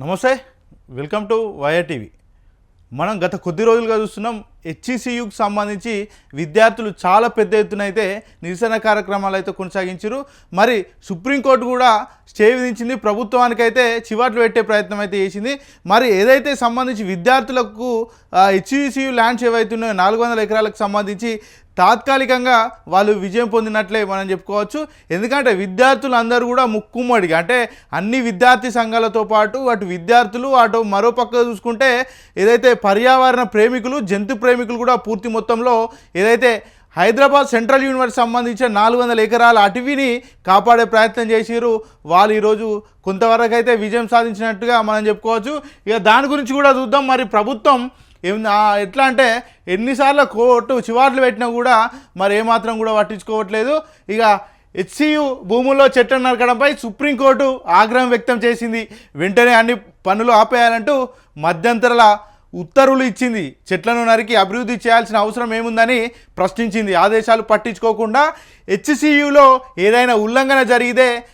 నమస్తే welcome to via TV. మనం గత కొద్ది రోజులుగా చూస్తున్నాం హెచ్ఈసియుకి సంబంధించి విద్యార్థులు చాలా పెద్ద ఎత్తున అయితే నిరసన కార్యక్రమాలు అయితే కొనసాగించారు. మరి సుప్రీంకోర్టు కూడా స్టే విధించింది ప్రభుత్వానికైతే చివాట్లు పెట్టే ప్రయత్నం అయితే చేసింది. మరి ఏదైతే సంబంధించి విద్యార్థులకు హెచ్ఈసియు ల్యాండ్స్ ఏవైతే ఉన్నాయో నాలుగు వందల ఎకరాలకు సంబంధించి తాత్కాలికంగా వాళ్ళు విజయం పొందినట్లే మనం చెప్పుకోవచ్చు. ఎందుకంటే విద్యార్థులు అందరూ కూడా ముక్కుమ్మడిగా అంటే అన్ని విద్యార్థి సంఘాలతో పాటు అటు విద్యార్థులు అటు మరో పక్క చూసుకుంటే ఏదైతే పర్యావరణ ప్రేమికులు జంతు ప్రేమికులు కూడా పూర్తి మొత్తంలో ఏదైతే హైదరాబాద్ సెంట్రల్ యూనివర్సిటీ సంబంధించిన నాలుగు వందల ఎకరాల అటవీని కాపాడే ప్రయత్నం చేసిరు వాళ్ళు ఈరోజు కొంతవరకు అయితే విజయం సాధించినట్టుగా మనం చెప్పుకోవచ్చు. ఇక దాని గురించి కూడా చూద్దాం. మరి ప్రభుత్వం ఎట్లా అంటే ఎన్నిసార్లు కోర్టు చివాట్లు పెట్టినా కూడా మరి ఏమాత్రం కూడా పట్టించుకోవట్లేదు. ఇక హెచ్సియు భూముల్లో చెట్లను నరకడంపై సుప్రీంకోర్టు ఆగ్రహం వ్యక్తం చేసింది. వెంటనే అన్ని పనులు ఆపేయాలంటూ మధ్యంతరాల ఉత్తర్వులు ఇచ్చింది. చెట్లను నరికి అభివృద్ధి చేయాల్సిన అవసరం ఏముందని ప్రశ్నించింది. ఆదేశాలు పట్టించుకోకుండా హెచ్సియులో ఏదైనా ఉల్లంఘన జరిగితే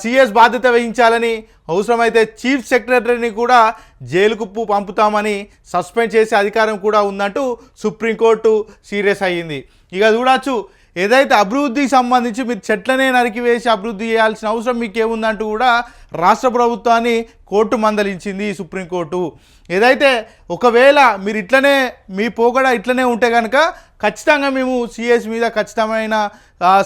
సిఎస్ బాధ్యత వహించాలని అవసరమైతే చీఫ్ సెక్రటరీని కూడా జైలుకు పంపుతామని సస్పెండ్ చేసే అధికారం కూడా ఉందంటూ సుప్రీంకోర్టు సీరియస్ అయ్యింది. ఇక చూడొచ్చు ఏదైతే అభివృద్ధికి సంబంధించి మీరు చెట్లనే నరికివేసి అభివృద్ధి చేయాల్సిన అవసరం మీకేముందంటూ కూడా రాష్ట్ర ప్రభుత్వాన్ని కోర్టు మందలించింది సుప్రీంకోర్టు. ఏదైతే ఒకవేళ మీరు ఇట్లనే మీ పోగడ ఇట్లనే ఉంటే కనుక ఖచ్చితంగా మేము సిఎస్ మీద ఖచ్చితమైన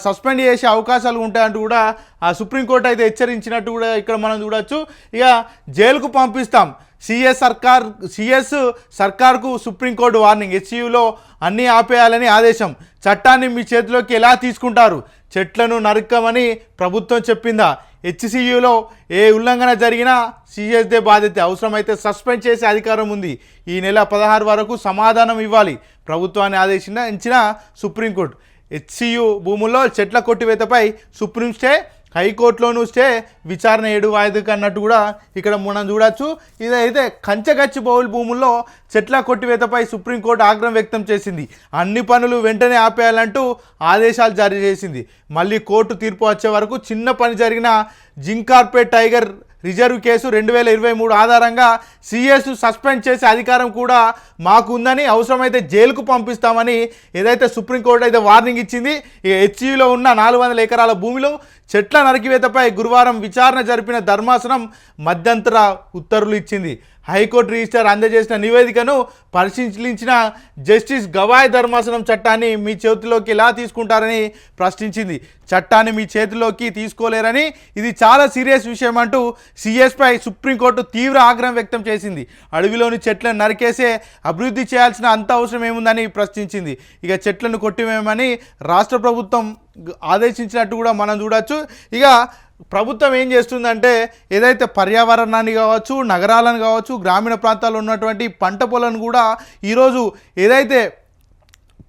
సస్పెండ్ చేసే అవకాశాలు ఉంటాయంటూ కూడా ఆ సుప్రీంకోర్టు అయితే హెచ్చరించినట్టు కూడా ఇక్కడ మనం చూడొచ్చు. ఇక జైలుకు పంపిస్తాం. సిఎస్ సర్కార్ సిఎస్ సర్కార్కు సుప్రీంకోర్టు వార్నింగ్. హెచ్సియులో అన్నీ ఆపేయాలని ఆదేశం. చట్టాన్ని మీ చేతిలోకి ఎలా తీసుకుంటారు? చెట్లను నరకమని ప్రభుత్వం చెప్పిందా? హెచ్సియులో ఏ ఉల్లంఘన జరిగినా సిఎస్దే బాధ్యత. అవసరమైతే సస్పెండ్ చేసే అధికారం ఉంది. ఈ నెల పదహారు వరకు సమాధానం ఇవ్వాలి. ప్రభుత్వాన్ని ఆదేశించిన సుప్రీంకోర్టు హెచ్సియు భూముల్లో చెట్ల కొట్టివేతపై సుప్రీం స్టే హైకోర్టులోనూ స్టే విచారణ ఏడు వాయిదాకు అన్నట్టు కూడా ఇక్కడ మనం చూడొచ్చు. ఇదైతే కంచగచ్చి బౌల్ భూముల్లో చెట్ల కొట్టివేతపై సుప్రీంకోర్టు ఆగ్రహం వ్యక్తం చేసింది. అన్ని పనులు వెంటనే ఆపేయాలంటూ ఆదేశాలు జారీ చేసింది. మళ్ళీ కోర్టు తీర్పు వచ్చే వరకు చిన్న పని జరిగిన జింకార్పేట్ టైగర్ రిజర్వ్ కేసు రెండు వేల ఇరవై మూడు ఆధారంగా సిఎస్ సస్పెండ్ చేసే అధికారం కూడా మాకు ఉందని అవసరమైతే జైలుకు పంపిస్తామని ఏదైతే సుప్రీంకోర్టు అయితే వార్నింగ్ ఇచ్చింది ఈ హెచ్ఈలో ఉన్న నాలుగు వందల ఎకరాల భూమిలో చెట్ల నరికివేతపై గురువారం విచారణ జరిపిన ధర్మాసనం మధ్యంతర ఉత్తర్వులు ఇచ్చింది. హైకోర్టు రిజిస్టర్ అందజేసిన నివేదికను పరిశీలించిన జస్టిస్ గవాయ్ ధర్మాసనం చట్టాన్ని మీ చేతిలోకి ఎలా తీసుకుంటారని ప్రశ్నించింది. చట్టాన్ని మీ చేతిలోకి తీసుకోలేరని ఇది చాలా సీరియస్ విషయం అంటూ సిఎస్పై సుప్రీంకోర్టు తీవ్ర ఆగ్రహం వ్యక్తం చేసింది. అడవిలోని చెట్లను నరికేసే అభివృద్ధి చేయాల్సిన అంత అవసరం ఏముందని ప్రశ్నించింది. ఇక చెట్లను కొట్టివేయమని రాష్ట్ర ప్రభుత్వం ఆదేశించినట్టు కూడా మనం చూడొచ్చు. ఇక ప్రభుత్వం ఏం చేస్తుందంటే ఏదైతే పర్యావరణాన్ని కావచ్చు నగరాలను కావచ్చు గ్రామీణ ప్రాంతాల్లో ఉన్నటువంటి పంట పొలాలను కూడా ఈరోజు ఏదైతే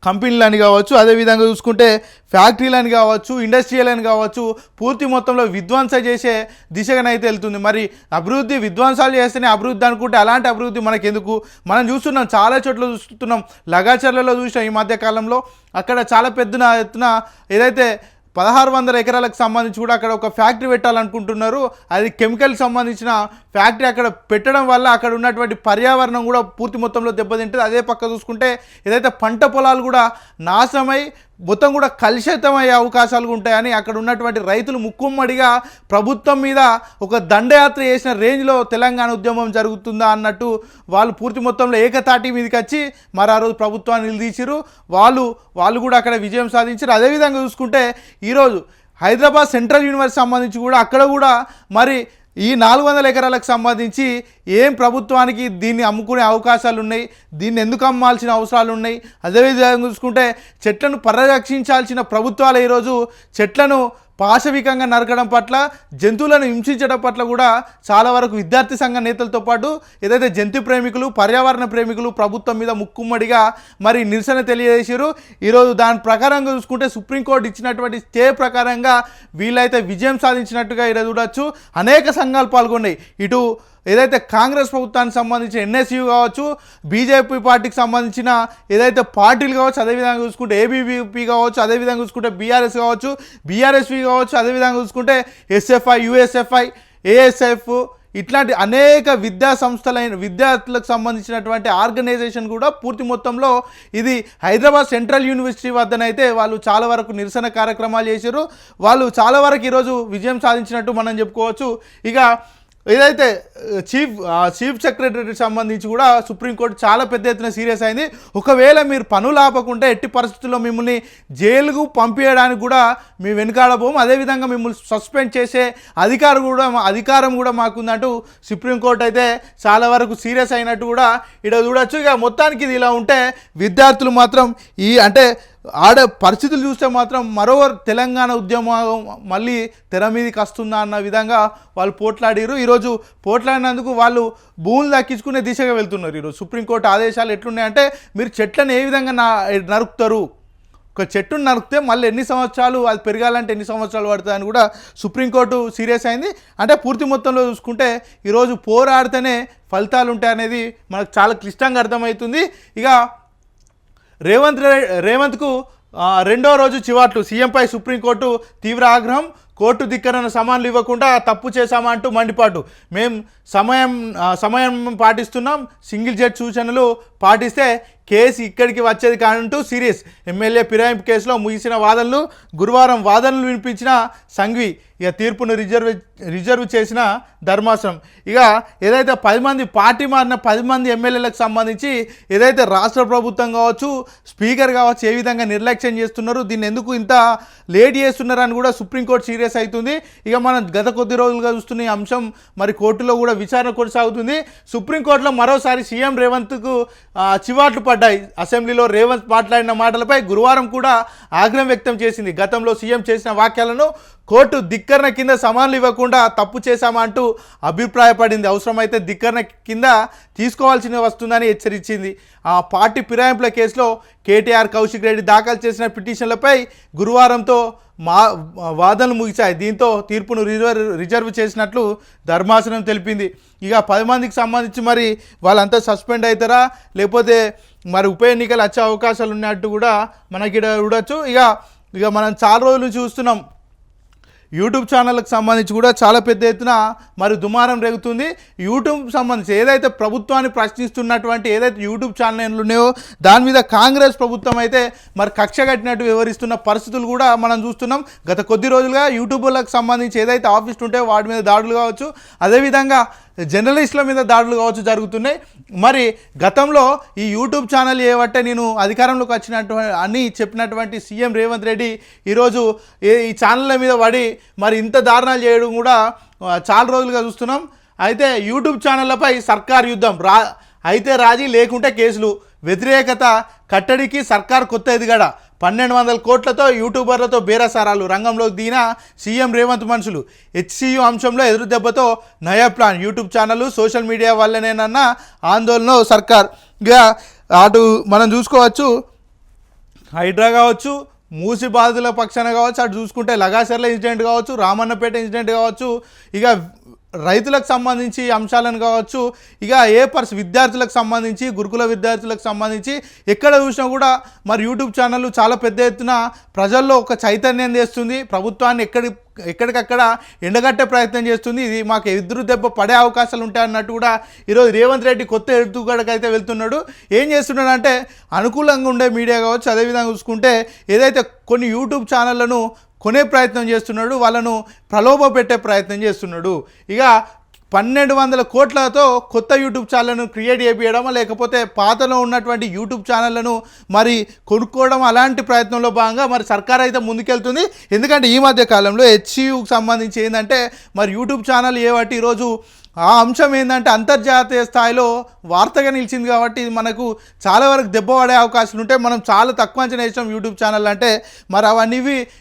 కంపెనీలని కావచ్చు అదేవిధంగా చూసుకుంటే ఫ్యాక్టరీలని కావచ్చు ఇండస్ట్రియల్ అని కావచ్చు పూర్తి మొత్తంలో విధ్వంస చేసే దిశగానైతే వెళ్తుంది. మరి అభివృద్ధి విధ్వంసాలు చేస్తేనే అభివృద్ధి అనుకుంటే అలాంటి అభివృద్ధి మనకు ఎందుకు మనం చూస్తున్నాం చాలా చోట్ల చూస్తున్నాం. లగాచర్లలో చూసాం ఈ మధ్య కాలంలో. అక్కడ చాలా పెద్దన ఎత్తున ఏదైతే పదహారు వందల ఎకరాలకు సంబంధించి కూడా అక్కడ ఒక ఫ్యాక్టరీ పెట్టాలనుకుంటున్నారు. అది కెమికల్ సంబంధించిన ఫ్యాక్టరీ అక్కడ పెట్టడం వల్ల అక్కడ ఉన్నటువంటి పర్యావరణం కూడా పూర్తి మొత్తంలో దెబ్బతింటుంది. అదే పక్క చూసుకుంటే ఏదైతే పంట పొలాలు కూడా నాశనమై మొత్తం కూడా కలుషితమయ్యే అవకాశాలు ఉంటాయని అక్కడ ఉన్నటువంటి రైతులు ముక్కుమ్మడిగా ప్రభుత్వం మీద ఒక దండయాత్ర చేసిన రేంజ్లో తెలంగాణ ఉద్యమం జరుగుతుందా అన్నట్టు వాళ్ళు పూర్తి మొత్తంలో ఏకతాటి మీదకి వచ్చి మరి ఆ రోజు ప్రభుత్వాన్ని నిలదీసిరు వాళ్ళు వాళ్ళు కూడా అక్కడ విజయం సాధించారు అదేవిధంగా చూసుకుంటే ఈరోజు హైదరాబాద్ సెంట్రల్ యూనివర్సిటీ సంబంధించి కూడా అక్కడ కూడా మరి ఈ నాలుగు వందల ఎకరాలకు సంబంధించి ఏం ప్రభుత్వానికి దీన్ని అమ్ముకునే అవకాశాలు ఉన్నాయి దీన్ని ఎందుకు అమ్మాల్సిన అవసరాలు ఉన్నాయి అదేవిధంగా చూసుకుంటే చెట్లను పరిరక్షించాల్సిన ప్రభుత్వాలు ఈరోజు చెట్లను పాశవికంగా నరకడం పట్ల జంతువులను హింసించడం పట్ల కూడా చాలా వరకు విద్యార్థి సంఘ నేతలతో పాటు ఏదైతే జంతు ప్రేమికులు పర్యావరణ ప్రేమికులు ప్రభుత్వం మీద ముక్కుమ్మడిగా మరి నిరసన తెలియజేశారు ఈరోజు దాని ప్రకారంగా చూసుకుంటే సుప్రీంకోర్టు ఇచ్చినటువంటి స్టే ప్రకారంగా వీళ్ళైతే విజయం సాధించినట్టుగా ఈరోజు చూడొచ్చు. అనేక సంఘాలు పాల్గొన్నాయి. ఇటు ఏదైతే కాంగ్రెస్ ప్రభుత్వానికి సంబంధించిన ఎన్ఎస్యు కావచ్చు బీజేపీ పార్టీకి సంబంధించిన ఏదైతే పార్టీలు కావచ్చు అదేవిధంగా చూసుకుంటే ఏబీవీపీ కావచ్చు అదేవిధంగా చూసుకుంటే బీఆర్ఎస్ కావచ్చు బీఆర్ఎస్వి కావచ్చు అదేవిధంగా చూసుకుంటే ఎస్ఎఫ్ఐ యుఎస్ఎఫ్ఐ ఏఎస్ఎఫ్ ఇట్లాంటి అనేక విద్యా సంస్థలైన విద్యార్థులకు సంబంధించినటువంటి ఆర్గనైజేషన్ కూడా పూర్తి మొత్తంలో ఇది హైదరాబాద్ సెంట్రల్ యూనివర్సిటీ వద్దనైతే వాళ్ళు చాలా వరకు నిరసన కార్యక్రమాలు చేశారు. వాళ్ళు చాలా వరకు ఈరోజు విజయం సాధించినట్టు మనం చెప్పుకోవచ్చు. ఇక ఏదైతే చీఫ్ చీఫ్ సెక్రటరీకి సంబంధించి కూడా సుప్రీంకోర్టు చాలా పెద్ద ఎత్తున సీరియస్ అయింది. ఒకవేళ మీరు పనులు ఆపకుంటే ఎట్టి పరిస్థితుల్లో మిమ్మల్ని జైలుకు పంపించడానికి కూడా మేము వెనుకాడబోము అదేవిధంగా మిమ్మల్ని సస్పెండ్ చేసే అధికారం కూడా అధికారం కూడా మాకుందంటూ సుప్రీంకోర్టు అయితే చాలా వరకు సీరియస్ అయినట్టు కూడా ఇక్కడ చూడొచ్చు. ఇక మొత్తానికి ఇది ఇలా ఉంటే విద్యార్థులు మాత్రం ఈ అంటే ఆడ పరిస్థితులు చూస్తే మాత్రం మరో తెలంగాణ ఉద్యమం మళ్ళీ తెర మీదకి వస్తుందా అన్న విధంగా వాళ్ళు పోట్లాడారు ఈరోజు పోట్లాడినందుకు వాళ్ళు భూములు దక్కించుకునే దిశగా వెళ్తున్నారు ఈరోజు. సుప్రీంకోర్టు ఆదేశాలు ఎట్లున్నాయంటే మీరు చెట్లను ఏ విధంగా నా నరుకుతారు? ఒక చెట్టును నరికితే మళ్ళీ ఎన్ని సంవత్సరాలు అది పెరగాలంటే ఎన్ని సంవత్సరాలు పడుతుంది అని కూడా సుప్రీంకోర్టు సీరియస్ అయింది. అంటే పూర్తి మొత్తంలో చూసుకుంటే ఈరోజు పోరాడితేనే ఫలితాలు ఉంటాయనేది మనకు చాలా క్లిష్టంగా అర్థమవుతుంది. ఇక రేవంత్ రేవంత్కు రెండో రోజు చివాట్లు. సీఎంపై సుప్రీంకోర్టు తీవ్ర ఆగ్రహం కోర్టు ధిక్కరణ సమాన్లు ఇవ్వకుండా తప్పు చేశామా అంటూ మండిపాటు మేం సమయం సమయం పాటిస్తున్నాం. సింగిల్ జడ్జ్ సూచనలు పాటిస్తే కేసు ఇక్కడికి వచ్చేది కానంటూ సీరియస్ ఎమ్మెల్యే ఫిరాయింపు కేసులో ముగిసిన వాదనలు గురువారం వాదనలు వినిపించిన సంఘ్వి ఇక తీర్పును రిజర్వ్ రిజర్వ్ చేసిన ధర్మాసనం. ఇక ఏదైతే పది మంది పార్టీ మారిన పది మంది ఎమ్మెల్యేలకు సంబంధించి ఏదైతే రాష్ట్ర ప్రభుత్వం కావచ్చు స్పీకర్ కావచ్చు ఏ విధంగా నిర్లక్ష్యం చేస్తున్నారు దీన్ని ఎందుకు ఇంత లేట్ చేస్తున్నారని కూడా సుప్రీంకోర్టు సీరియస్ అవుతుంది. ఇక మనం గత కొద్ది రోజులుగా చూస్తున్న ఈ అంశం మరి కోర్టులో కూడా విచారణ కొనసాగుతుంది. సుప్రీంకోర్టులో మరోసారి సీఎం రేవంత్కు చివాట్లు పడ్డాయి. అసెంబ్లీలో రేవంత్ మాట్లాడిన మాటలపై గురువారం కూడా ఆగ్రహం వ్యక్తం చేసింది. గతంలో సీఎం చేసిన వాక్యాలను కోర్టు ధిక్కరణ కింద సమానులు ఇవ్వకుండా తప్పు చేశామా అంటూ అభిప్రాయపడింది. అవసరమైతే ధిక్కరణ కింద తీసుకోవాల్సిన వస్తుందని హెచ్చరించింది. ఆ పార్టీ ఫిరాయింపుల కేసులో కేటీఆర్ కౌశిక్ రెడ్డి దాఖలు చేసిన పిటిషన్లపై గురువారంతో మా వాదనలు ముగిశాయి. దీంతో తీర్పును రిజర్వ్ రిజర్వ్ చేసినట్లు ధర్మాసనం తెలిపింది. ఇక పది మందికి సంబంధించి మరి వాళ్ళంతా సస్పెండ్ అవుతారా లేకపోతే మరి ఉప ఎన్నికలు వచ్చే అవకాశాలు ఉన్నట్టు కూడా మనకి ఇక్కడ చూడొచ్చు. ఇక ఇక మనం చాలా రోజులు చూస్తున్నాం. యూట్యూబ్ ఛానళ్ళకు సంబంధించి కూడా చాలా పెద్ద ఎత్తున మరి దుమారం రేగుతుంది. యూట్యూబ్ సంబంధించి ఏదైతే ప్రభుత్వాన్ని ప్రశ్నిస్తున్నటువంటి ఏదైతే యూట్యూబ్ ఛానళ్ళు ఉన్నాయో దాని మీద కాంగ్రెస్ ప్రభుత్వం అయితే మరి కక్ష కట్టినట్టు వివరిస్తున్న పరిస్థితులు కూడా మనం చూస్తున్నాం. గత కొద్ది రోజులుగా యూట్యూబర్లకు సంబంధించి ఏదైతే ఆఫీస్ ఉంటే వాటి మీద దాడులు కావచ్చు. అదేవిధంగా జర్నలిస్టుల మీద దాడులు కావచ్చు జరుగుతున్నాయి. మరి గతంలో ఈ యూట్యూబ్ ఛానల్ ఏవట్టే నేను అధికారంలోకి వచ్చినట్టు అని చెప్పినటువంటి సీఎం రేవంత్ రెడ్డి ఈరోజు ఈ ఛానళ్ళ మీద పడి మరి ఇంత దారుణాలు చేయడం కూడా చాలా రోజులుగా చూస్తున్నాం. అయితే యూట్యూబ్ ఛానళ్ళపై సర్కార్ యుద్ధం రా అయితే రాజీ లేకుంటే కేసులు వ్యతిరేకత కట్టడికి సర్కార్ కొత్త ఎదిగడ? పన్నెండు వందల కోట్లతో యూట్యూబర్లతో బేరసారాలు. రంగంలోకి దిగిన సీఎం రేవంత్ మనుషులు. హెచ్సియు అంశంలో ఎదురు దెబ్బతో నయా plan. YouTube channel social media వల్లనేనన్న ఆందోళన సర్కార్. ఇక అటు మనం చూసుకోవచ్చు హైడ్రా కావచ్చు మూసి బాధితుల పక్షాన కావచ్చు అటు చూసుకుంటే లగాసర్ల ఇన్సిడెంట్ కావచ్చు రామన్నపేట ఇన్సిడెంట్ కావచ్చు. ఇక రైతులకు సంబంధించి అంశాలను కావచ్చు ఇక ఏ పర్స్ విద్యార్థులకు సంబంధించి గురుకుల విద్యార్థులకు సంబంధించి ఎక్కడ చూసినా కూడా మరి యూట్యూబ్ ఛానళ్ళు చాలా పెద్ద ఎత్తున ప్రజల్లో ఒక చైతన్యం చేస్తుంది ప్రభుత్వాన్ని ఎక్కడి ఎక్కడికక్కడ ఎండగట్టే ప్రయత్నం చేస్తుంది. ఇది మాకు ఎదురు దెబ్బ పడే అవకాశాలు ఉంటాయి అన్నట్టు కూడా ఈరోజు రేవంత్ రెడ్డి కొత్త ఎత్తుగడకైతే వెళ్తున్నాడు. ఏం చేస్తున్నాడు అంటే అనుకూలంగా ఉండే మీడియా కావచ్చు అదేవిధంగా చూసుకుంటే ఏదైతే కొన్ని యూట్యూబ్ ఛానళ్ళను కొనే ప్రయత్నం చేస్తున్నాడు వాళ్ళను ప్రలోభ పెట్టే ప్రయత్నం చేస్తున్నాడు. ఇక పన్నెండు వందల కోట్లతో కొత్త యూట్యూబ్ ఛానల్ను క్రియేట్ చేయడం లేకపోతే పాతలో ఉన్నటువంటి యూట్యూబ్ ఛానళ్ళను మరి కొనుక్కోవడం అలాంటి ప్రయత్నంలో భాగంగా మరి సర్కార్ అయితే ముందుకెళ్తుంది. ఎందుకంటే ఈ మధ్య కాలంలో హెచ్సియుకి సంబంధించి ఏంటంటే మరి యూట్యూబ్ ఛానల్ ఏ ఈరోజు ఆ అంశం ఏంటంటే అంతర్జాతీయ స్థాయిలో వార్తగా నిలిచింది కాబట్టి ఇది మనకు చాలా వరకు దెబ్బ పడే అవకాశాలు ఉంటాయి మనం చాలా తక్కువ అంచనా వేసాం యూట్యూబ్ ఛానల్ అంటే. మరి అవన్నీ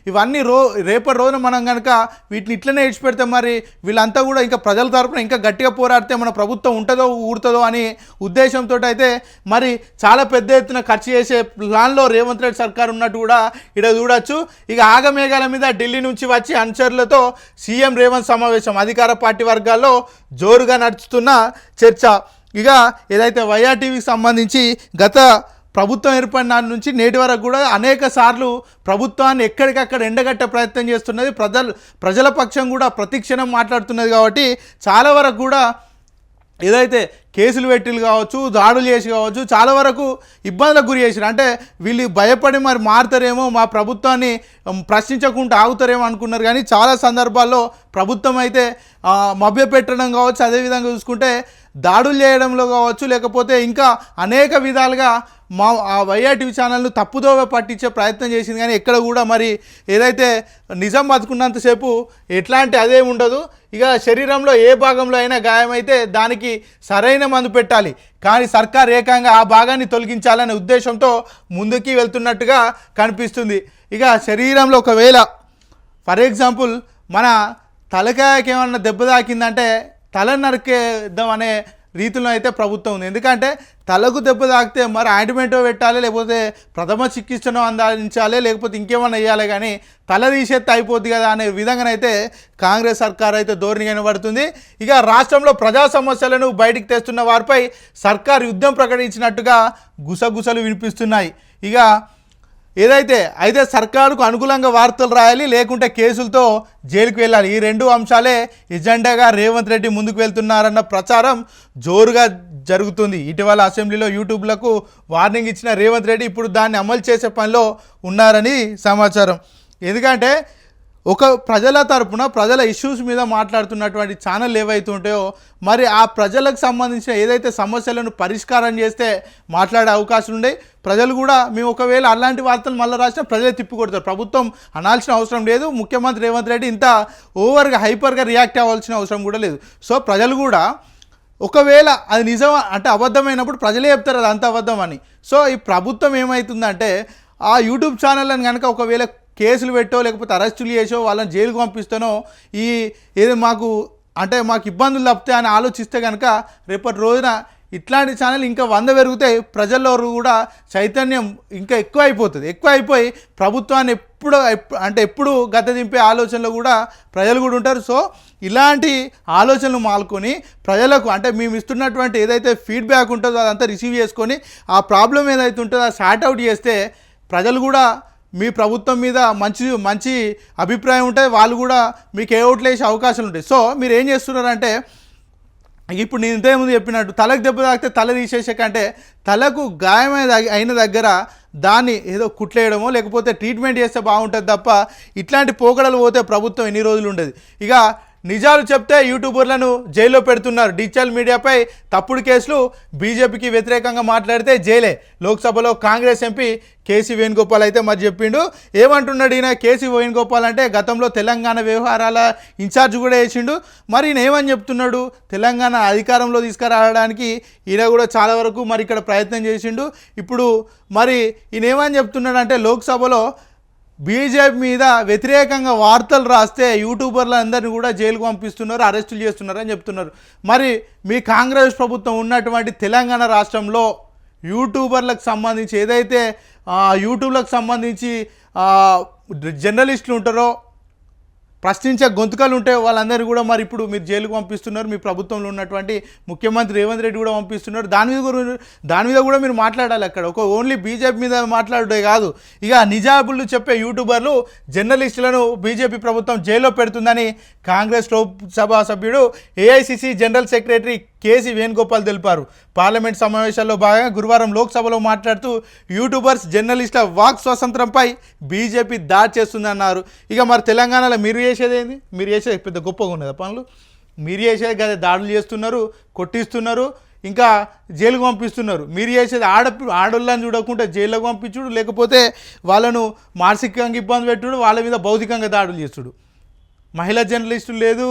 ఇవన్నీ రో రేపటి రోజున మనం కనుక వీటిని ఇట్లనే ఇడిచిపెడితే మరి వీళ్ళంతా కూడా ఇంకా ప్రజల తరపున ఇంకా గట్టిగా పోరాడితే మన ప్రభుత్వం ఉంటుందో ఊరుతుందో అని ఉద్దేశంతో అయితే మరి చాలా పెద్ద ఎత్తున ఖర్చు చేసే ప్లాన్లో రేవంత్ రెడ్డి సర్కార్ ఉన్నట్టు కూడా ఇక్కడ చూడొచ్చు. ఇక ఆగమేఘాల మీద ఢిల్లీ నుంచి వచ్చి అనుచరులతో సీఎం రేవంత్ సమావేశం అధికార పార్టీ వర్గాల్లో జోరుగా నడుస్తున్న చర్చ. ఇక ఏదైతే వైఆర్టీవీకి సంబంధించి గత ప్రభుత్వం ఏర్పడిన నాటి నుంచి నేటి వరకు కూడా అనేక సార్లు ప్రభుత్వాన్ని ఎక్కడికక్కడ ఎండగట్టే ప్రయత్నం చేస్తున్నది. ప్రజలు ప్రజల పక్షం కూడా ప్రతిక్షణం మాట్లాడుతున్నది కాబట్టి చాలా వరకు కూడా ఏదైతే కేసులు పెట్టిలు కావచ్చు దాడులు చేసి కావచ్చు చాలా వరకు ఇబ్బందులకు గురి చేసారు. అంటే వీళ్ళు భయపడి మరి మారుతారేమో మా ప్రభుత్వాన్ని ప్రశ్నించకుండా ఆగుతారేమో అనుకున్నారు. కానీ చాలా సందర్భాల్లో ప్రభుత్వం అయితే మభ్యపెట్టడం కావచ్చు అదేవిధంగా చూసుకుంటే దాడులు చేయడంలో కావచ్చు లేకపోతే ఇంకా అనేక విధాలుగా మా ఆ వైఆర్టీవీ ఛానల్ను తప్పుదోవ పట్టించే ప్రయత్నం చేసింది. కానీ ఎక్కడ కూడా మరి ఏదైతే నిజం బతుకున్నంతసేపు ఎట్లాంటి అదే ఉండదు. ఇక శరీరంలో ఏ భాగంలో అయినా గాయమైతే దానికి సరైన మందు పెట్టాలి. కానీ సర్కార్ ఏకంగా ఆ భాగాన్ని తొలగించాలనే ఉద్దేశంతో ముందుకి వెళ్తున్నట్టుగా కనిపిస్తుంది. ఇక శరీరంలో ఒకవేళ ఫర్ ఎగ్జాంపుల్ మన తలకాయకి ఏమన్నా దెబ్బ తాకిందంటే తల నరికేద్దాం అనే రీతిలో అయితే ప్రభుత్వం ఉంది. ఎందుకంటే తలకు దెబ్బ తాకితే మరి ఆయింట్మెంట్ పెట్టాలి లేకపోతే ప్రథమ చికిత్సను అందించాలి లేకపోతే ఇంకేమన్నా వేయాలి కానీ తల తీసేస్తే అయిపోద్ది కదా అనే విధంగానైతే కాంగ్రెస్ సర్కార్ అయితే ధోరణి కనబడుతుంది. ఇక రాష్ట్రంలో ప్రజా సమస్యలను బయటికి తెస్తున్న వారిపై సర్కార్ యుద్ధం ప్రకటించినట్టుగా గుసగుసలు వినిపిస్తున్నాయి. ఇక ఏదైతే అయితే సర్కారుకు అనుకూలంగా వార్తలు రాయాలి లేకుంటే కేసులతో జైలుకు వెళ్ళాలి. ఈ రెండు అంశాలే ఎజెండాగా రేవంత్ రెడ్డి ముందుకు వెళ్తున్నారన్న ప్రచారం జోరుగా జరుగుతుంది. ఇటీవల అసెంబ్లీలో యూట్యూబ్లకు వార్నింగ్ ఇచ్చిన రేవంత్ రెడ్డి ఇప్పుడు దాన్ని అమలు చేసే పనిలో ఉన్నారని సమాచారం. ఎందుకంటే ఒక ప్రజల తరపున ప్రజల ఇష్యూస్ మీద మాట్లాడుతున్నటువంటి ఛానల్ ఏవైతే ఉంటాయో మరి ఆ ప్రజలకు సంబంధించిన ఏదైతే సమస్యలను పరిష్కారం చేస్తే మాట్లాడే అవకాశం ఉండే. ప్రజలు కూడా మేము ఒకవేళ అలాంటి వార్తలు మళ్ళీ రాసినా ప్రజలే తిప్పికొడతారు ప్రభుత్వం అనాల్సిన అవసరం లేదు. ముఖ్యమంత్రి రేవంత్ రెడ్డి ఇంత ఓవర్గా హైపర్గా రియాక్ట్ అవ్వాల్సిన అవసరం కూడా లేదు. సో ప్రజలు కూడా ఒకవేళ అది నిజం అంటే అబద్ధమైనప్పుడు ప్రజలే చెప్తారు అది అంత అబద్ధం అని. సో ఈ ప్రభుత్వం ఏమవుతుందంటే ఆ యూట్యూబ్ ఛానళ్ళని కనుక ఒకవేళ కేసులు పెట్టో లేకపోతే అరెస్టులు చేసో వాళ్ళని జైలుకు పంపిస్తానో ఈ ఏదో మాకు అంటే మాకు ఇబ్బందులు తప్పితే అని ఆలోచిస్తే కనుక రేపటి రోజున ఇట్లాంటి ఛానల్ ఇంకా వంద పెరుగుతాయి ప్రజల్లో కూడా చైతన్యం ఇంకా ఎక్కువ అయిపోతుంది ఎక్కువ అయిపోయి ప్రభుత్వాన్ని ఎప్పుడు అంటే ఎప్పుడు గత దింపే ఆలోచనలో కూడా ప్రజలు కూడా ఉంటారు. సో ఇలాంటి ఆలోచనలు మాల్కొని ప్రజలకు అంటే మేము ఇస్తున్నటువంటి ఏదైతే ఫీడ్బ్యాక్ ఉంటుందో అదంతా రిసీవ్ చేసుకొని ఆ ప్రాబ్లం ఏదైతే ఉంటుందో అది అవుట్ చేస్తే ప్రజలు కూడా మీ ప్రభుత్వం మీద మంచి మంచి అభిప్రాయం ఉంటే వాళ్ళు కూడా మీకు ఏ ఓట్లు వేసే అవకాశాలు ఉంటాయి. సో మీరు ఏం చేస్తున్నారంటే ఇప్పుడు నేను ఇంతకుముందు చెప్పినట్టు తలకు దెబ్బ తాకితే తల తీసేసే కంటే తలకు గాయమైన అయిన దగ్గర దాన్ని ఏదో కుట్లేయడమో లేకపోతే ట్రీట్మెంట్ చేస్తే బాగుంటుంది తప్ప ఇట్లాంటి పోకడలు పోతే ప్రభుత్వం ఎన్ని రోజులు ఉండదు. ఇక నిజాలు చెప్తే యూట్యూబర్లను జైల్లో పెడుతున్నారు. డిజిటల్ మీడియాపై తప్పుడు కేసులు బీజేపీకి వ్యతిరేకంగా మాట్లాడితే జైలే. లోక్సభలో కాంగ్రెస్ ఎంపీ కేసీ వేణుగోపాల్ అయితే మరి చెప్పిండు. ఏమంటున్నాడు ఈయన? కేసీ వేణుగోపాల్ అంటే గతంలో తెలంగాణ వ్యవహారాల ఇన్ఛార్జ్ కూడా వేసిండు. మరి ఈయన ఏమని చెప్తున్నాడు? తెలంగాణ అధికారంలో తీసుకురావడానికి ఈయన కూడా చాలా వరకు మరి ఇక్కడ ప్రయత్నం చేసిండు. ఇప్పుడు మరి ఈయన ఏమని చెప్తున్నాడు అంటే లోక్సభలో బీజేపీ మీద వ్యతిరేకంగా వార్తలు రాస్తే యూట్యూబర్లు అందరినీ కూడా జైలుకు పంపిస్తున్నారు అరెస్టులు చేస్తున్నారు అని చెప్తున్నారు. మరి మీ కాంగ్రెస్ ప్రభుత్వం ఉన్నటువంటి తెలంగాణ రాష్ట్రంలో యూట్యూబర్లకు సంబంధించి ఏదైతే యూట్యూబ్లకు సంబంధించి జర్నలిస్టులు ఉంటారో ప్రశ్నించే గొంతుకలు ఉంటే వాళ్ళందరూ కూడా మరి ఇప్పుడు మీరు జైలుకు పంపిస్తున్నారు మీ ప్రభుత్వంలో ఉన్నటువంటి ముఖ్యమంత్రి రేవంత్ రెడ్డి కూడా పంపిస్తున్నారు. దాని మీద కూడా దాని మీద కూడా మీరు మాట్లాడాలి అక్కడ. ఒక ఓన్లీ బీజేపీ మీద మాట్లాడే కాదు. ఇక నిజాబులు చెప్పే యూట్యూబర్లు జర్నలిస్టులను బీజేపీ ప్రభుత్వం జైల్లో పెడుతుందని కాంగ్రెస్ లోక్సభ సభ్యుడు AICC general secretary KC Venugopal తెలిపారు. పార్లమెంట్ సమావేశాల్లో భాగంగా గురువారం లోక్సభలో మాట్లాడుతూ యూట్యూబర్స్ జర్నలిస్టుల వాక్ స్వాతంత్రంపై బీజేపీ దాడి చేస్తుందన్నారు. ఇక మరి తెలంగాణలో మీరు చేసేది ఏంది? మీరు చేసేది పెద్ద గొప్పగా ఉన్నదా పనులు? మీరు చేసేది కదా దాడులు చేస్తున్నారు కొట్టిస్తున్నారు ఇంకా జైలుకు పంపిస్తున్నారు. మీరు చేసేది ఆడ ఆడోళ్ళని చూడకుండా జైల్లోకి పంపించుడు లేకపోతే వాళ్ళను మానసికంగా ఇబ్బంది పెట్టుడు వాళ్ళ మీద భౌతికంగా దాడులు చేస్తుడు. మహిళా జర్నలిస్టులు లేదు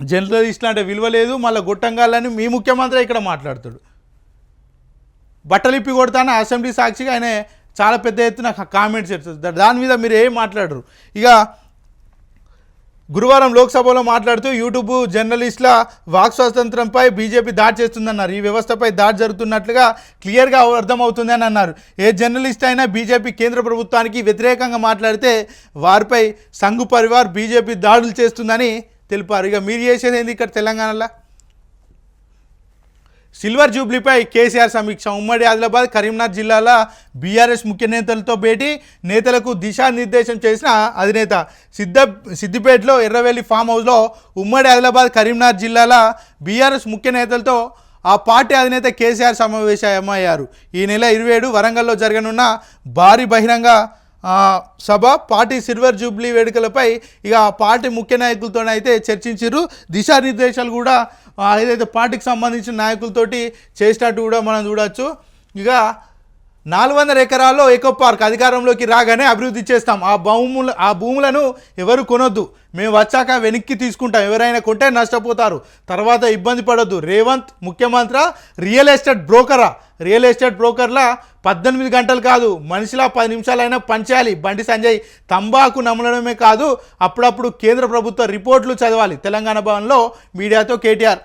జర్నలిస్టులు అంటే విలువ లేదు మళ్ళీ గుట్టంగాలని మీ ముఖ్యమంత్రి ఇక్కడ మాట్లాడుతాడు. బట్టలిప్పి కొడతాను అసెంబ్లీ సాక్షిగా ఆయన చాలా పెద్ద ఎత్తున కామెంట్స్ చేస్తారు. దాని మీద మీరు ఏం మాట్లాడరు. ఇక గురువారం లోక్సభలో మాట్లాడుతూ యూట్యూబ్ జర్నలిస్టుల వాక్ స్వాతంత్రంపై బీజేపీ దాడి చేస్తుందన్నారు. ఈ వ్యవస్థపై దాడి జరుగుతున్నట్లుగా క్లియర్గా అర్థమవుతుందని అన్నారు. ఏ జర్నలిస్ట్ అయినా బీజేపీ కేంద్ర ప్రభుత్వానికి వ్యతిరేకంగా మాట్లాడితే వారిపై సంఘు పరివార్ బీజేపీ దాడులు చేస్తుందని తెలిపారు. ఇక మీరు చేసేది ఏంది ఇక్కడ తెలంగాణలో? సిల్వర్ జూబ్లీపై కేసీఆర్ సమీక్ష. ఉమ్మడి ఆదిలాబాద్ కరీంనగర్ జిల్లాల బీఆర్ఎస్ ముఖ్య నేతలతో భేటీ. నేతలకు దిశానిర్దేశం చేసిన అధినేత సిద్ధ సిద్దిపేటలో ఎర్రవెల్లి ఫామ్ హౌస్లో ఉమ్మడి ఆదిలాబాద్ కరీంనగర్ జిల్లాల బీఆర్ఎస్ ముఖ్య నేతలతో ఆ పార్టీ అధినేత కేసీఆర్ సమావేశమయ్యారు. ఈ నెల ఇరవై ఏడు వరంగల్లో జరగనున్న భారీ బహిరంగ సభ పార్టీ సిల్వర్ జూబ్లీ వేడుకలపై ఇక పార్టీ ముఖ్య నాయకులతోనైతే చర్చించారు దిశానిర్దేశాలు కూడా ఏదైతే పార్టీకి సంబంధించిన నాయకులతోటి చేసినట్టు కూడా మనం చూడవచ్చు ఇక నాలుగు వందల ఎకరాల్లో ఎకో పార్క్ అధికారంలోకి రాగానే అభివృద్ధి చేస్తాం. ఆ భూముల ఆ భూములను ఎవరు కొనొద్దు. మేము వచ్చాక వెనక్కి తీసుకుంటాం. ఎవరైనా కొంటే నష్టపోతారు. తర్వాత ఇబ్బంది పడద్దు. రేవంత్ ముఖ్యమంత్రి రియల్ ఎస్టేట్ బ్రోకరా. రియల్ ఎస్టేట్ బ్రోకర్లా పద్దెనిమిది గంటలు కాదు. మనిషిలా పది నిమిషాలైనా పనిచేయాలి. బండి సంజయ్ తంబాకు నమలడమే కాదు. అప్పుడప్పుడు కేంద్ర ప్రభుత్వ రిపోర్ట్లు చదవాలి. తెలంగాణ భవన్లో మీడియాతో కేటీఆర్.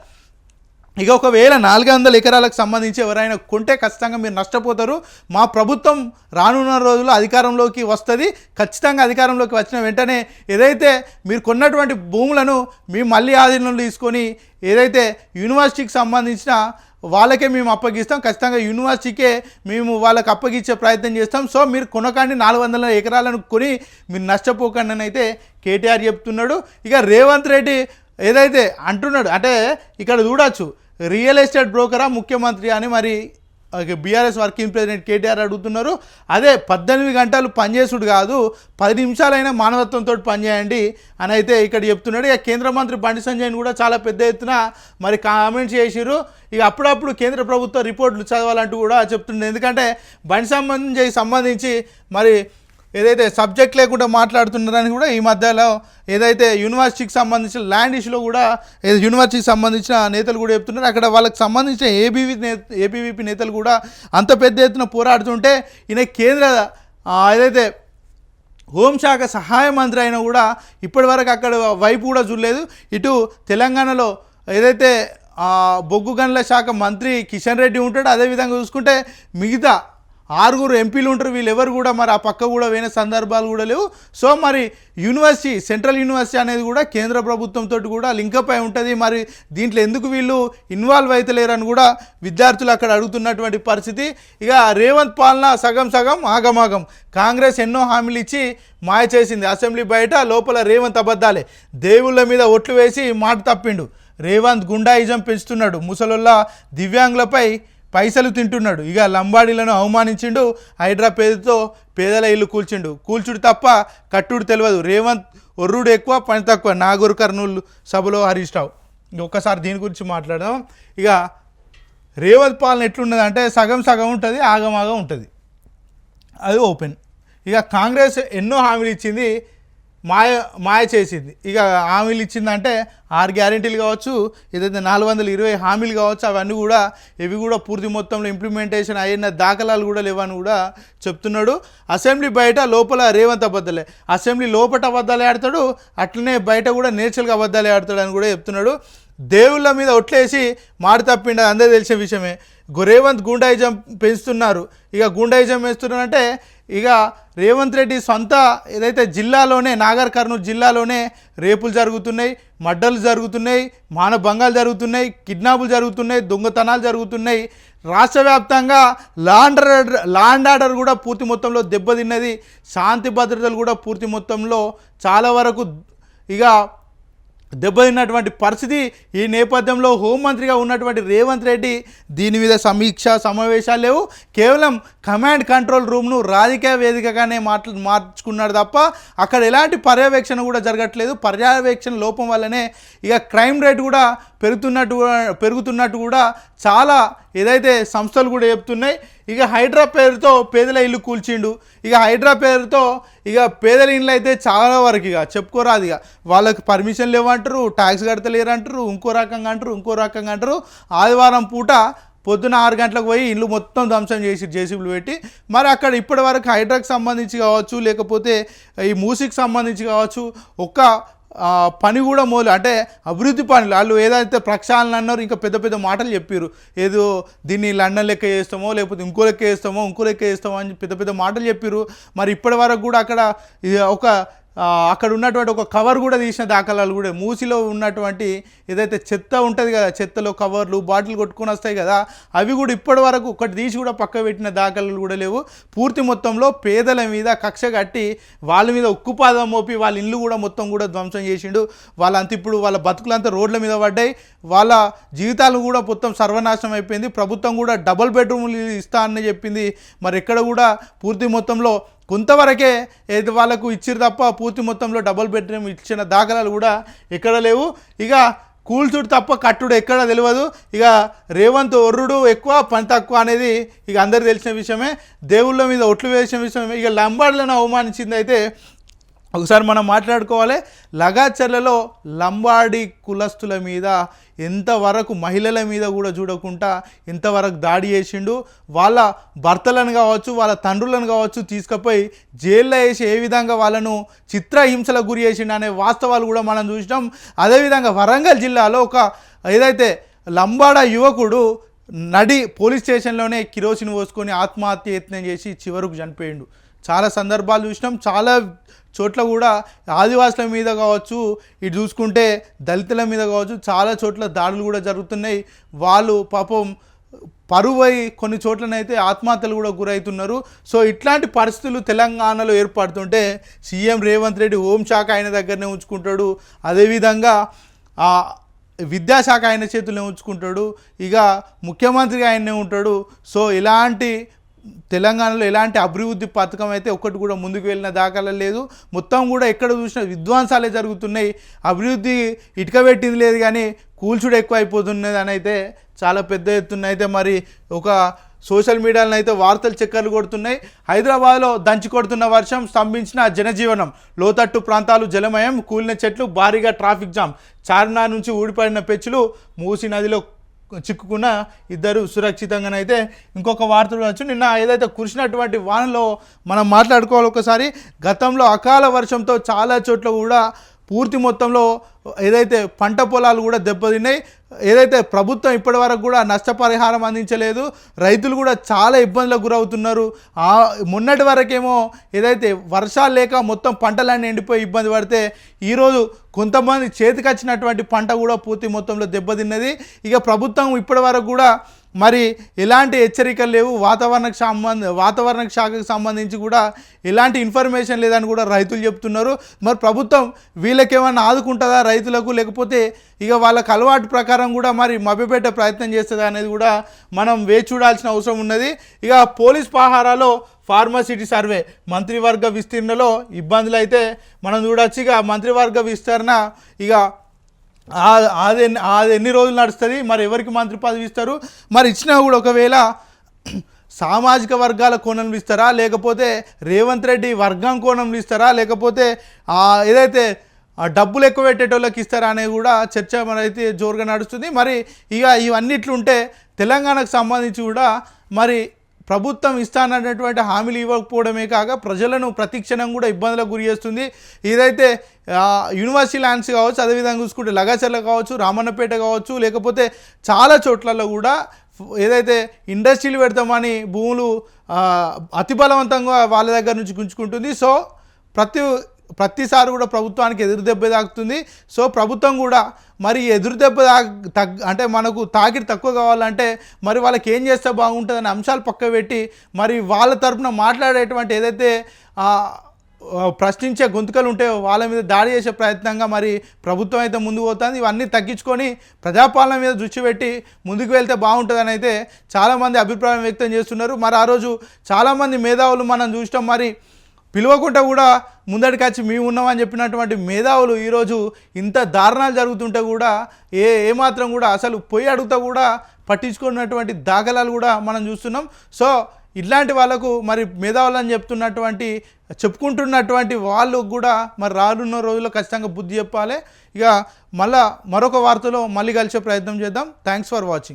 ఇక ఒకవేళ నాలుగు వందల ఎకరాలకు సంబంధించి ఎవరైనా కొంటే ఖచ్చితంగా మీరు నష్టపోతారు. మా ప్రభుత్వం రానున్న రోజుల్లో అధికారంలోకి వస్తుంది. ఖచ్చితంగా అధికారంలోకి వచ్చిన వెంటనే ఏదైతే మీరు కొన్నటువంటి భూములను మేము మళ్ళీ ఆధీనంలో తీసుకొని ఏదైతే యూనివర్సిటీకి సంబంధించిన వాళ్ళకే మేము అప్పగిస్తాం. ఖచ్చితంగా యూనివర్సిటీకే మేము వాళ్ళకి అప్పగించే ప్రయత్నం చేస్తాం. సో మీరు కొనకండి నాలుగు వందల ఎకరాలను కొని మీరు నష్టపోకండి అని అయితే కేటీఆర్ చెప్తున్నాడు. ఇక రేవంత్ రెడ్డి ఏదైతే అంటున్నాడు అంటే ఇక్కడ చూడొచ్చు రియల్ ఎస్టేట్ బ్రోకరా ముఖ్యమంత్రి అని మరి బీఆర్ఎస్ వర్కింగ్ ప్రెసిడెంట్ కేటీఆర్ అడుగుతున్నారు. అదే పద్దెనిమిది గంటలు పనిచేసుడు కాదు పది నిమిషాలైనా మానవత్వంతో పనిచేయండి అని అయితే ఇక్కడ చెప్తున్నాడు. ఇక కేంద్ర మంత్రి బండి సంజయ్ని కూడా చాలా పెద్ద ఎత్తున మరి కామెంట్స్ చేసిరు ఇక అప్పుడప్పుడు కేంద్ర ప్రభుత్వ రిపోర్ట్లు చదవాలంటూ కూడా చెప్తుండే. ఎందుకంటే బండి సంబంధించి సంబంధించి మరి ఏదైతే సబ్జెక్ట్ లేకుండా మాట్లాడుతున్నారని కూడా ఈ మధ్యలో ఏదైతే యూనివర్సిటీకి సంబంధించిన ల్యాండ్ ఇష్యూలో కూడా ఏదో యూనివర్సిటీకి సంబంధించిన నేతలు కూడా చెప్తున్నారు. అక్కడ వాళ్ళకి సంబంధించిన ఏబీవీ నే ఏబీవీపీ నేతలు కూడా అంత పెద్ద ఎత్తున పోరాడుతుంటే ఈయన కేంద్ర ఏదైతే హోంశాఖ సహాయ మంత్రి అయినా కూడా ఇప్పటివరకు అక్కడ వైపు కూడా చూడలేదు. ఇటు తెలంగాణలో ఏదైతే బొగ్గు గనుల శాఖ మంత్రి కిషన్ రెడ్డి ఉంటాడు అదేవిధంగా చూసుకుంటే మిగతా ఆరుగురు ఎంపీలు ఉంటారు వీళ్ళెవరు కూడా మరి ఆ పక్క కూడా పోయిన సందర్భాలు కూడా లేవు. సో మరి యూనివర్సిటీ సెంట్రల్ యూనివర్సిటీ అనేది కూడా కేంద్ర ప్రభుత్వంతో కూడా లింకప్ అయి ఉంటుంది. మరి దీంట్లో ఎందుకు వీళ్ళు ఇన్వాల్వ్ అవుతలేరని కూడా విద్యార్థులు అక్కడ అడుగుతున్నటువంటి పరిస్థితి. ఇక రేవంత్ పాలన సగం సగం ఆగమాగం కాంగ్రెస్ ఎన్నో హామీలు ఇచ్చి మాయ చేసింది. అసెంబ్లీ బయట లోపల రేవంత్ అబద్ధాలే. దేవుళ్ళ మీద ఒట్లు వేసి మాట తప్పిండు. రేవంత్ గుండాయిజం పెంచుతున్నాడు. ముసలోళ్ళ దివ్యాంగులపై పైసలు తింటున్నాడు. ఇక లంబాడీలను అవమానించిండు. హైడ్రా పేదల ఇల్లు కూల్చిండు. కూల్చుడు తప్ప కట్టుడు తెలియదు రేవంత్ ఒర్రుడు ఎక్కువ పని తక్కువ. నాగూర్ కర్నూలు సభలో హరీష్ రావు. ఒక్కసారి దీని గురించి మాట్లాడదాం. ఇక రేవంత్ పాలన ఎట్లున్నది అంటే సగం సగం ఉంటుంది ఆగమాగం ఉంటుంది. అది ఓపెన్. ఇక కాంగ్రెస్ ఎన్నో హామీలు ఇచ్చింది మాయ మాయ చేసింది. ఇక హామీలు ఇచ్చిందంటే ఆరు గ్యారెంటీలు కావచ్చు ఏదైతే నాలుగు వందల ఇరవై హామీలు కావచ్చు అవన్నీ కూడా ఇవి కూడా పూర్తి మొత్తంలో ఇంప్లిమెంటేషన్ అయిన దాఖలాలు కూడా లేవని కూడా చెప్తున్నాడు. అసెంబ్లీ బయట లోపల రేవంత్ అబద్ధాలే. అసెంబ్లీ లోపల అబద్దాలు ఆడతాడు అట్లనే బయట కూడా నేచురల్గా అబద్ధాలు ఆడతాడు అని కూడా చెప్తున్నాడు. దేవుళ్ళ మీద ఒట్లేసి మాట తప్పిండ అందరూ తెలిసిన విషయమే. గు- రేవంత్ గుండాయిజం పెంచుతున్నారు. ఇక గుండాయిజం పెంచుతున్నారంటే ఇక రేవంత్ రెడ్డి సొంత ఏదైతే జిల్లాలోనే నాగర్ కర్నూలు జిల్లాలోనే రేపులు జరుగుతున్నాయి మడ్డలు జరుగుతున్నాయి మానభంగాలు జరుగుతున్నాయి కిడ్నాపులు జరుగుతున్నాయి దొంగతనాలు జరుగుతున్నాయి. రాష్ట్ర వ్యాప్తంగా లాండ్ ఆర్డర్ లాండ్ ఆర్డర్ కూడా పూర్తి మొత్తంలో దెబ్బతిన్నది. శాంతి భద్రతలు కూడా పూర్తి మొత్తంలో చాలా వరకు ఇక దెబ్బతిన్నటువంటి పరిస్థితి ఈ నేపథ్యంలో హోంమంత్రిగా ఉన్నటువంటి రేవంత్ రెడ్డి దీని మీద సమీక్ష సమావేశాలు లేవు. కేవలం కమాండ్ కంట్రోల్ రూమ్ను రాజకీయ వేదికగానే మాట్లా మార్చుకున్నాడు తప్ప అక్కడ ఎలాంటి పర్యవేక్షణ కూడా జరగట్లేదు. పర్యవేక్షణ లోపం వల్లనే ఇక క్రైమ్ రేట్ కూడా పెరుగుతున్నట్టు కూడా- పెరుగుతున్నట్టు కూడా చాలా ఏదైతే సంస్థలు కూడా చెప్తున్నాయి. ఇక హైడ్రా పేరుతో పేదల ఇల్లు కూల్చిండు. ఇక హైడ్రా పేరుతో ఇక పేదల ఇల్లు అయితే చాలా వరకు ఇక చెప్పుకోరాదు ఇక. వాళ్ళకి పర్మిషన్ లేవంటారు ట్యాక్స్ కడతలేరు అంటారు ఇంకో రకంగా అంటారు ఇంకో రకంగా అంటారు. ఆదివారం పూట పొద్దున ఆరు గంటలకు పోయి ఇల్లు మొత్తం ధ్వంసం చేసి జేసీబీలు పెట్టి మరి అక్కడ ఇప్పటి వరకు హైడ్రాకి సంబంధించి కావచ్చు లేకపోతే ఈ మూసికి సంబంధించి కావచ్చు ఒక్క పని కూడా మొదలు అంటే అభివృద్ధి పనులు. వాళ్ళు ఏదైతే ప్రక్షాళన అన్నారు ఇంకా పెద్ద పెద్ద మాటలు చెప్పారు ఏదో దీన్ని లండన్ లెక్క చేస్తామో లేకపోతే ఇంకో లెక్క చేస్తామో ఇంకో లెక్క చేస్తామో అని పెద్ద పెద్ద మాటలు చెప్పారు మరి ఇప్పటి వరకు కూడా అక్కడ ఒక అక్కడ ఉన్నటువంటి ఒక కవర్ కూడా తీసిన దాఖలాలు కూడా మూసిలో ఉన్నటువంటి ఏదైతే చెత్త ఉంటుంది కదా చెత్తలో కవర్లు బాటిల్ కొట్టుకొని వస్తాయి కదా అవి కూడా ఇప్పటి వరకు ఒకటి తీసి కూడా పక్క పెట్టిన దాఖలాలు కూడా లేవు. పూర్తి మొత్తంలో పేదల మీద కక్ష కట్టి వాళ్ళ మీద ఉక్కుపాదం మోపి వాళ్ళ ఇల్లు కూడా మొత్తం కూడా ధ్వంసం చేసిండు. వాళ్ళంతా ఇప్పుడు వాళ్ళ బతుకులంతా రోడ్ల మీద పడ్డాయి. వాళ్ళ జీవితాలు కూడా మొత్తం సర్వనాశనం అయిపోయింది. ప్రభుత్వం కూడా డబుల్ బెడ్రూమ్లు ఇస్తా అని చెప్పింది. మరి ఎక్కడ కూడా పూర్తి మొత్తంలో కొంతవరకే ఏది వాళ్ళకు ఇచ్చిరు తప్ప పూర్తి మొత్తంలో డబుల్ బెడ్రూమ్ ఇచ్చిన దాఖలాలు కూడా ఎక్కడ లేవు. ఇక కూల్చుడు తప్ప కట్టుడు ఎక్కడ తెలియదు ఇక రేవంత్ ఒర్రుడు ఎక్కువ పని తక్కువ అనేది ఇక అందరు తెలిసిన విషయమే. దేవుళ్ళ మీద ఒట్లు వేసిన విషయమే. ఇక లంబాడులను అవమానించింది అయితే ఒకసారి మనం మాట్లాడుకోవాలి. లగాచర్లలో లంబాడి కులస్తుల మీద ఎంతవరకు మహిళల మీద కూడా చూడకుండా ఎంతవరకు దాడి చేసిండు. వాళ్ళ భర్తలను కావచ్చు వాళ్ళ తండ్రులను కావచ్చు తీసుకుపోయి జైల్లో వేసి ఏ విధంగా వాళ్ళను చిత్రహింసలకు గురి చేసిండు అనే వాస్తవాలు కూడా మనం చూసినాం. అదేవిధంగా వరంగల్ జిల్లాలో ఒక ఏదైతే లంబాడ యువకుడు నడి పోలీస్ స్టేషన్లోనే కిరోసిన్ పోసుకొని ఆత్మహత్య యత్నం చేసి చివరకు చనిపోయిండు. చాలా సందర్భాలు చూసినాం. చాలా చోట్ల కూడా ఆదివాసుల మీద కావచ్చు ఇటు చూసుకుంటే దళితుల మీద కావచ్చు చాలా చోట్ల దాడులు కూడా జరుగుతున్నాయి. వాళ్ళు పాపం పరువై కొన్ని చోట్లనైతే ఆత్మహత్యలు కూడా గురవుతున్నారు. సో ఇట్లాంటి పరిస్థితులు తెలంగాణలో ఏర్పడుతుంటే సీఎం రేవంత్ రెడ్డి హోంశాఖ ఆయన దగ్గరనే ఉంచుకుంటాడు. అదేవిధంగా విద్యాశాఖ ఆయన చేతుల్లో ఉంచుకుంటాడు. ఇక ముఖ్యమంత్రిగా ఆయనే ఉంటాడు. సో ఇలాంటి తెలంగాణలో ఎలాంటి అభివృద్ధి పథకం అయితే ఒక్కటి కూడా ముందుకు వెళ్ళిన దాఖలా లేదు. మొత్తం కూడా ఎక్కడ చూసినా విధ్వంసాలే జరుగుతున్నాయి. అభివృద్ధి ఇటుక పెట్టింది లేదు కానీ కూల్చుడు ఎక్కువ అయిపోతున్నది అని అయితే చాలా పెద్ద ఎత్తున అయితే మరి ఒక సోషల్ మీడియాలో అయితే వార్తలు చక్కర్లు కొడుతున్నాయి. హైదరాబాద్లో దంచి కొడుతున్న వర్షం స్తంభించిన జనజీవనం. లోతట్టు ప్రాంతాలు జలమయం కూలిన చెట్లు భారీగా ట్రాఫిక్ జామ్. చార్మినార్ నుంచి ఊడిపడిన పెచ్చులు మూసి నదిలో చిక్కుకున్న ఇద్దరు సురక్షితంగానైతే ఇంకొక వార్తలు వచ్చు నిన్న ఏదైతే కురిసినటువంటి వానలో మనం మాట్లాడుకోవాలి ఒకసారి గతంలో అకాల వర్షంతో చాలా చోట్ల కూడా పూర్తి మొత్తంలో ఏదైతే పంట పొలాలు కూడా దెబ్బతిన్నాయి. ఏదైతే ప్రభుత్వం ఇప్పటి వరకు కూడా నష్టపరిహారం అందించలేదు రైతులు కూడా చాలా ఇబ్బందులకు గురవుతున్నారు. మొన్నటి వరకేమో ఏదైతే వర్షాలు లేక మొత్తం పంటలన్నీ ఎండిపోయి ఇబ్బంది పడితే ఈరోజు కొంతమంది చేతికొచ్చినటువంటి పంట కూడా పూర్తి మొత్తంలో దెబ్బతిన్నది. ఇక ప్రభుత్వం ఇప్పటి వరకు కూడా మరి ఎలాంటి హెచ్చరికలు లేవు. వాతావరణకు సంబంధ వాతావరణ శాఖకు సంబంధించి కూడా ఎలాంటి ఇన్ఫర్మేషన్ లేదని కూడా రైతులు చెప్తున్నారు. మరి ప్రభుత్వం వీళ్ళకేమన్నా ఆదుకుంటుందా రైతులకు? లేకపోతే ఇక వాళ్ళకు అలవాటు ప్రకారం కూడా మరి మభ్యపెట్టే ప్రయత్నం చేస్తుందా అనేది కూడా మనం వేచి చూడాల్సిన అవసరం ఉన్నది. ఇక పోలీస్ పహారాలో ఫార్మసిటీ సర్వే మంత్రివర్గ విస్తీర్ణలో ఇబ్బందులు అయితే మనం చూడొచ్చు. ఇక మంత్రివర్గ విస్తరణ ఇక అది ఎన్ని- అది ఎన్ని రోజులు నడుస్తుంది? మరి ఎవరికి మంత్రి పదవి ఇస్తారు? మరి ఇచ్చినా కూడా ఒకవేళ సామాజిక వర్గాల కోణంలో ఇస్తారా? లేకపోతే రేవంత్ రెడ్డి వర్గం కోణంలో ఇస్తారా? లేకపోతే ఏదైతే ఆ డబ్బులు ఎక్కువ పెట్టేటోళ్ళకి ఇస్తారా అనేది కూడా చర్చ మనైతే జోరుగా నడుస్తుంది. మరి ఇక ఇవన్నిట్లుంటే తెలంగాణకు సంబంధించి కూడా మరి ప్రభుత్వం ఇస్తానన్నటువంటి హామీలు ఇవ్వకపోవడమే కాక ప్రజలను ప్రతిక్షణం కూడా ఇబ్బందులకు గురి చేస్తుంది. ఏదైతే యూనివర్సిటీ ల్యాండ్స్ కావచ్చు అదేవిధంగా చూసుకుంటే లగాచర్ల కావచ్చు రామన్నపేట కావచ్చు లేకపోతే చాలా చోట్లలో కూడా ఏదైతే ఇండస్ట్రీలు పెడతామని భూములు అతి బలవంతంగా వాళ్ళ దగ్గర నుంచి గుంజుకుంటుంది. సో ప్రతి ప్రతిసారి కూడా ప్రభుత్వానికి ఎదురు దెబ్బ తాకుతుంది. సో ప్రభుత్వం కూడా మరి ఎదురు దెబ్బ తాక్ తగ్ అంటే మనకు తాకిడి తక్కువ కావాలంటే మరి వాళ్ళకి ఏం చేస్తే బాగుంటుందని అంశాలు పక్క పెట్టి మరి వాళ్ళ తరపున మాట్లాడేటువంటి ఏదైతే ప్రశ్నించే గొంతుకలు ఉంటాయో వాళ్ళ మీద దాడి చేసే ప్రయత్నంగా మరి ప్రభుత్వం అయితే ముందుకు పోతుంది. ఇవన్నీ తగ్గించుకొని ప్రజాపాలన మీద దృష్టి పెట్టి ముందుకు వెళ్తే బాగుంటుందని అయితే చాలామంది అభిప్రాయం వ్యక్తం చేస్తున్నారు. మరి ఆ రోజు చాలామంది మేధావులు మనం చూసినాం. మరి పిలవకుండా కూడా ముందడికి వచ్చి మేము ఉన్నామని చెప్పినటువంటి మేధావులు ఈరోజు ఇంత దారుణాలు జరుగుతుంటే కూడా ఏ ఏమాత్రం కూడా అసలు పోయి అడుగుతా కూడా పట్టించుకున్నటువంటి దాఖలాలు కూడా మనం చూస్తున్నాం. సో ఇట్లాంటి వాళ్ళకు మరి మేధావులు అని చెప్తున్నటువంటి చెప్పుకుంటున్నటువంటి వాళ్ళు కూడా మరి రానున్న రోజుల్లో ఖచ్చితంగా బుద్ధి చెప్పాలి. ఇక మళ్ళా మరొక వార్తలో మళ్ళీ కలిసే ప్రయత్నం చేద్దాం. Thanks for watching